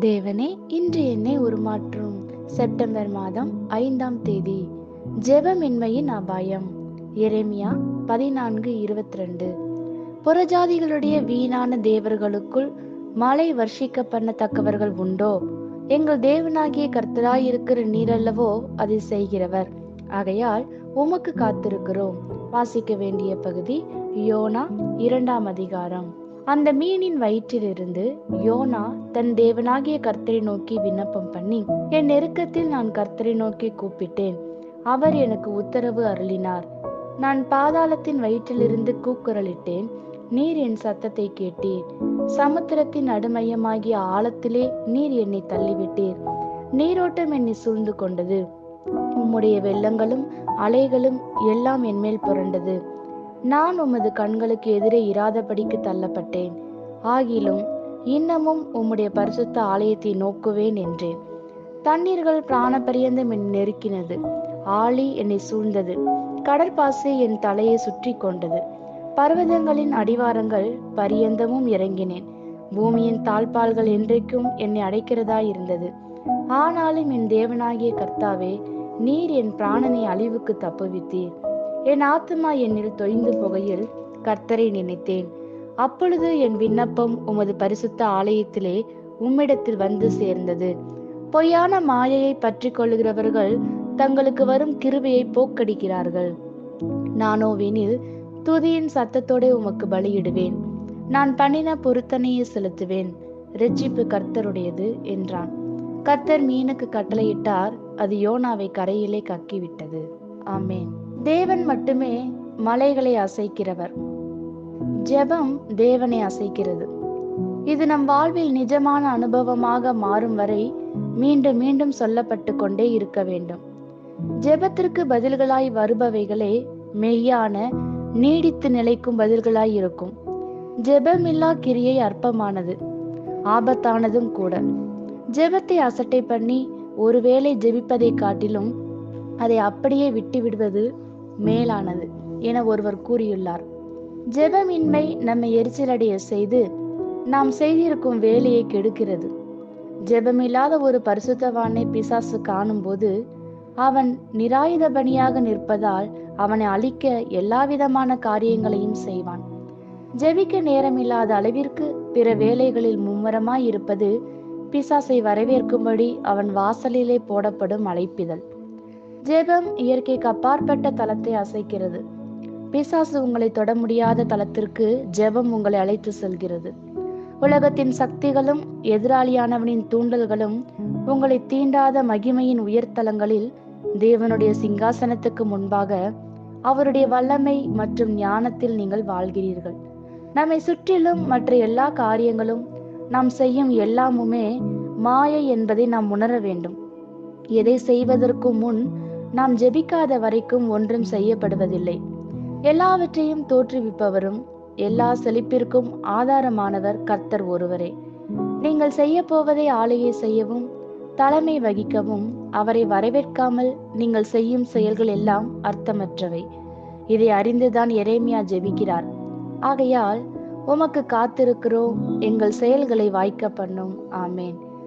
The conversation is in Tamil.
தேவனே இன்று என்னை உருமாற்றும். செப்டம்பர் மாதம் ஐந்தாம் தேதி. ஜெபமின்மையின் அபாயம். எரேமியா பதினான்கு இருபத்தி ரெண்டு புறஜாதிகளுடைய வீணான தேவர்களுக்குள் மழை வர்ஷிக்க பண்ணத்தக்கவர்கள் உண்டோ? எங்கள் தேவனாகிய கர்த்தராயிருக்கிற நீரல்லவோ அதை செய்கிறவர். ஆகையால் உமக்கு காத்திருக்கிறோம். வாசிக்க வேண்டிய பகுதி யோனா இரண்டாம் அதிகாரம். அந்த மீனின் வயிற்றிலிருந்து யோனா தன் தேவனாகிய கர்த்தரை நோக்கி விண்ணப்பம் பண்ணி என் நெருக்கத்தில் நான் கர்த்தரை நோக்கி கூப்பிட்டேன். அவர் எனக்கு உத்தரவு அருளினார். நான் பாதாளத்தின் வயிற்றிலிருந்து கூக்குரலிட்டேன். நீர் என் சத்தத்தை கேட்டீர். சமுத்திரத்தின் நடுமையமாகிய ஆழத்திலே நீர் என்னை தள்ளிவிட்டீர். நீரோட்டம் என்னை சூழ்ந்து கொண்டது. உம்முடைய வெள்ளங்களும் அலைகளும் எல்லாம் என்மேல் புரண்டது. நான் உமது கண்களுக்கு எதிரே இராதபடிக்கு தள்ளப்பட்டேன். ஆகிலும் இன்னமும் உம்முடைய பரிசுத்த ஆலயத்தை நோக்குவேன் என்றேன். தண்ணீர்கள் பிராணபரியந்தம் என் நெருக்கினது. ஆளி என்னை சூழ்ந்தது. கடற்பாசை என் தலையை சுற்றி கொண்டது. பர்வதங்களின் அடிவாரங்கள் பரியந்தமும் இறங்கினேன். பூமியின் தாழ்பால்கள் என்றைக்கும் என்னை அடைக்கிறதா இருந்தது. ஆனாலும் என் தேவனாகிய கர்த்தாவே நீர் என் பிராணனை அழிவுக்கு தப்புவித்தீர். என் ஆத்துமா என்னில் தொய்ந்து போகையில் கர்த்தரை நினைத்தேன். அப்பொழுது என் விண்ணப்பம் உமது பரிசுத்த ஆலயத்திலே உம்மிடத்தில் வந்து சேர்ந்தது. பொய்யான மாயையை பற்றி கொள்ளுகிறவர்கள் தங்களுக்கு வரும் கிருபையை போக்கடிக்கிறார்கள். நானோவெனில் துதியின் சத்தத்தோட உமக்கு பலியிடுவேன். நான் பண்ணின பொருத்தனையை செலுத்துவேன். ரெச்சிப்பு கர்த்தருடையது என்றான். கர்த்தர் மீனுக்கு கட்டளையிட்டார். அது யோனாவை கரையிலே கக்கிவிட்டது. ஆமேன். தேவன் மட்டுமே மலைகளை அசைக்கிறவர். ஜெபம் தேவனை அசைக்கிறது. இது நம் வாழ்வில் நிஜமான அனுபவமாக மாறும் வரை மீண்டும் மீண்டும் சொல்லப்பட்டு கொண்டே இருக்க வேண்டும். ஜெபத்திற்கு பதில்களாய் வருபவைகளே மெய்யான நீடித்து நிலைக்கும் பதில்களாய் இருக்கும். ஜெபமில்லா கிரியை அற்பமானது ஆபத்தானதும் கூட. ஜெபத்தை அசட்டை பண்ணி ஒருவேளை ஜெபிப்பதை காட்டிலும் அதை அப்படியே விட்டு விடுவது மேலானது என ஒருவர் கூறியுள்ளார். ஜெபமின்மை நம்மை எரிச்சலடைய செய்து நாம் செய்திருக்கும் வேலையை கெடுக்கிறது. ஜெபமில்லாத ஒரு பரிசுத்தவானை பிசாசு காணும்போது அவன் நிராயுதபணியாக நிற்பதால் அவனை அழிக்க எல்லாவிதமான காரியங்களையும் செய்வான். ஜெபிக்க நேரமில்லாத அளவிற்கு பிற வேலைகளில் மும்முரமாய் இருப்பது பிசாசை வரவேற்கும்படி அவன் வாசலிலே போடப்படும் அழைப்பிதழ். ஜெபம் இயற்கைக்கு அப்பாற்பட்ட தலத்தை அசைக்கிறது. பிசாசு உங்களை தொட முடியாத தலத்திற்கு ஜெபம் உங்களை அழைத்து செல்கிறது. உலகத்தின் சக்திகளும் எதிராளியானவனின் தூண்டல்களும் உங்களை தீண்டாத மகிமையின் உயர்தலங்களில் தேவனுடைய சிங்காசனத்துக்கு முன்பாக அவருடைய வல்லமை மற்றும் ஞானத்தில் நீங்கள் வாழ்கிறீர்கள். நம்மை சுற்றிலும் மற்ற எல்லா காரியங்களும் நாம் செய்யும் எல்லாமுமே மாயை என்பதை நாம் உணர வேண்டும். எதை செய்வதற்கு முன் நாம் ஜெபிக்காத வரைக்கும் ஒன்றும் செய்யப்படுவதில்லை. எல்லாவற்றையும் தோற்றுவிப்பவரும் எல்லா செழிப்பிற்கும் ஆதாரமானவர் கர்த்தர் ஒருவரே. நீங்கள் செய்ய போவதை ஆலையை செய்யவும் தலைமை வகிக்கவும் அவரை வரவேற்காமல் நீங்கள் செய்யும் செயல்கள் எல்லாம் அர்த்தமற்றவை. இதை அறிந்துதான் எரேமியா ஜெபிக்கிறார். ஆகையால் உமக்கு காத்திருக்கிறோம் எங்கள் செயல்களை வாய்க்க பண்ணும். ஆமேன்.